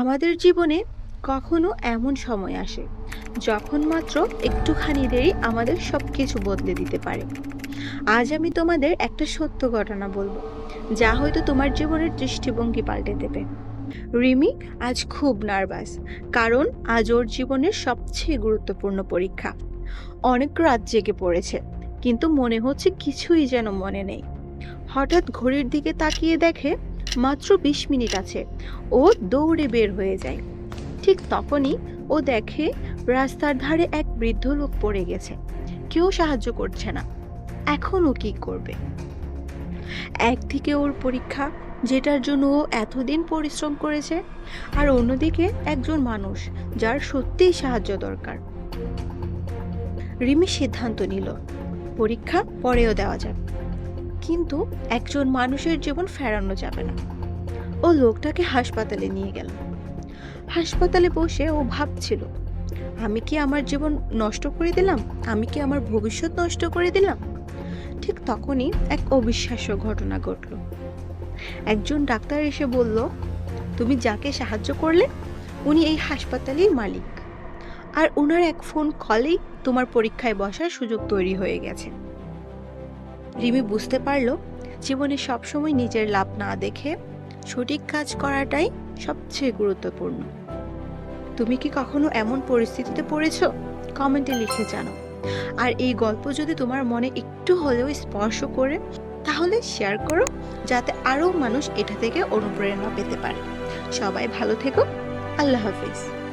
আমাদের জীবনে কখনো এমন সময় আসে যখন মাত্র একটুখানি দেরি আমাদের সব কিছু বদলে দিতে পারে। আজ আমি তোমাদের একটা সত্য ঘটনা বলব, যা হয়তো তোমার জীবনের দৃষ্টিভঙ্গি পাল্টে দেবে। রিমি আজ খুব নার্ভাস, কারণ আজ ওর জীবনের সবচেয়ে গুরুত্বপূর্ণ পরীক্ষা। অনেক রাত জেগে পড়েছে, কিন্তু মনে হচ্ছে কিছুই যেন মনে নেই। হঠাৎ ঘড়ির দিকে তাকিয়ে দেখে মাত্র বিশ মিনিট আছে। ও দৌড়ে বের হয়ে যায়। ঠিক তখনই ও দেখে রাস্তার ধারে এক বৃদ্ধ লোক পড়ে গেছে। কেউ সাহায্য করছে না। এখন ও কি করবে? একদিকে ওর পরীক্ষা, যেটার জন্য ও এতদিন পরিশ্রম করেছে, আর অন্যদিকে একজন মানুষ যার সত্যিই সাহায্য দরকার। রিমি সিদ্ধান্ত নিল। পরীক্ষা পরেও দেওয়া যাবে কিন্তু একজন মানুষের জীবন ফেরানো যাবে না। ও লোকটাকে হাসপাতালে নিয়ে গেল। হাসপাতালে বসে ও ভাবছিল, আমি কি আমার জীবন নষ্ট করে দিলাম? আমি কি আমার ভবিষ্যৎ নষ্ট করে দিলাম? ঠিক তখনই এক অবিশ্বাস্য ঘটনা ঘটল। একজন ডাক্তার এসে বলল, তুমি যাকে সাহায্য করলে, উনি এই হাসপাতালের মালিক। আর ওনার এক ফোন কলেই তোমার পরীক্ষায় বসার সুযোগ তৈরি হয়ে গেছে। রিমি বুঝতে পারল জীবনে সবসময় নিজের লাভ না দেখে সঠিক কাজ করাটাই সবচেয়ে গুরুত্বপূর্ণ। তুমি কি কখনো এমন পরিস্থিতিতে পড়েছ? কমেন্টে লিখে জানো আর এই গল্প যদি তোমার মনে একটু হলেও স্পর্শ করে, তাহলে শেয়ার করো যাতে আরও মানুষ এটা থেকে অনুপ্রেরণা পেতে পারে। সবাই ভালো থেকো। আল্লাহ হাফিজ।